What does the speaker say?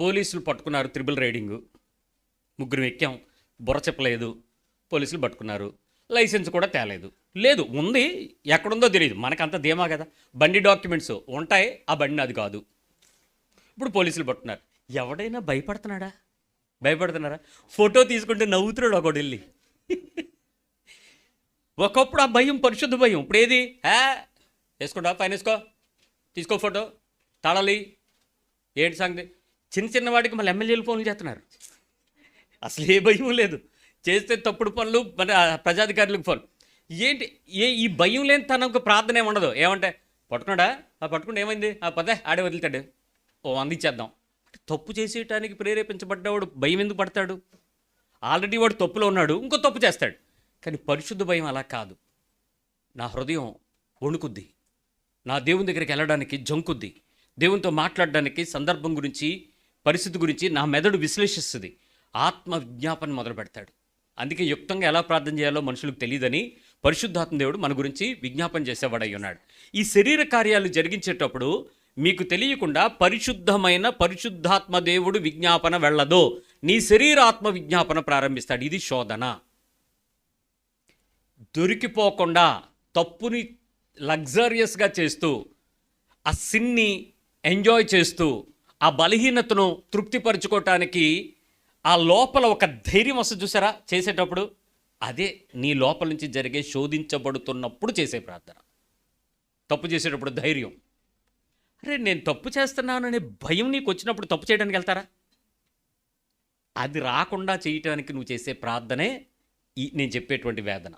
పోలీసులు పట్టుకున్నారు triple riding. ముగ్గురు ఎక్కాం. బుర్ర చెప్పలేదు. పోలీసులు పట్టుకున్నారు. లైసెన్స్ కూడా తేలేదు. లేదు ఉంది. ఎక్కడుందో తెలియదు మనకంత ధీమా కదా. బండి డాక్యుమెంట్స్ ఉంటాయి. ఆ బండి అది కాదు. ఇప్పుడు పోలీసులు పట్టుకున్నారు. ఎవడైనా భయపడుతున్నాడా? భయపడుతున్నారా? ఫోటో తీసుకుంటే నవ్వుతున్నాడు ఒకడు వెళ్ళి ఒకప్పుడు ఆ భయం పరిశుద్ధ భయం. ఇప్పుడు ఏది? హే? వేసుకుంటా పైన వేసుకో. తీసుకో ఫోటో. తాళాలి ఏంటి సంగతి? చిన్న చిన్న వాడికి మళ్ళీ ఎమ్మెల్యేలు ఫోన్లు చేస్తున్నారు. అసలు ఏ భయం లేదు. చేస్తే తప్పుడు పనులు మన ప్రజాధికారులకు ఫోన్. ఏంటి ఏ ఈ భయం లేని తనకు ప్రార్థన ఏమి ఉండదు. ఏమంటే పట్టుకున్నాడా? ఆ పట్టుకుంటే ఏమైంది? ఆ పదే ఆడే వదులుతాడు. ఓ అందించేద్దాం తప్పు చేసేయటానికి ప్రేరేపించబడ్డవాడు భయం ఎందుకు పడతాడు? ఆల్రెడీ వాడు తప్పులో ఉన్నాడు ఇంకో తప్పు చేస్తాడు. కానీ పరిశుద్ధ భయం అలా కాదు. నా హృదయం వణుకుద్ది. నా దేవుని దగ్గరికి వెళ్ళడానికి జంకుద్ది. దేవునితో మాట్లాడడానికి సందర్భం గురించి పరిస్థితి గురించి నా మెదడు విశ్లేషిస్తుంది. ఆత్మ విజ్ఞాపన మొదలు పెడతాడు. అందుకే యుక్తంగా ఎలా ప్రార్థన చేయాలో మనుషులకు తెలియదని పరిశుద్ధాత్మ దేవుడు మన గురించి విజ్ఞాపన చేసేవాడై ఉన్నాడు. ఈ శరీర కార్యాలు జరిగించేటప్పుడు మీకు తెలియకుండా పరిశుద్ధమైన పరిశుద్ధాత్మ దేవుడు విజ్ఞాపన వెళ్ళదో నీ శరీరాత్మ విజ్ఞాపన ప్రారంభిస్తాడు. ఇది శోధన. దొరికిపోకుండా తప్పుని లగ్జరియస్గా చేస్తూ ఆ సిన్ని ఎంజాయ్ చేస్తూ ఆ బలహీనతను తృప్తిపరచుకోవటానికి ఆ లోపల ఒక ధైర్యం వస్తుంది చూసారా? చేసేటప్పుడు అదే నీ లోపల నుంచి జరిగే శోధించబడుతున్నప్పుడు చేసే ప్రార్థన. తప్పు చేసేటప్పుడు ధైర్యం. అరే నేను తప్పు చేస్తున్నాననే భయం నీకు వచ్చినప్పుడు తప్పు చేయడానికి వెళ్తారా? అది రాకుండా చేయటానికి నువ్వు చేసే ప్రార్థనే ఈ నేను చెప్పేటువంటి వేదన.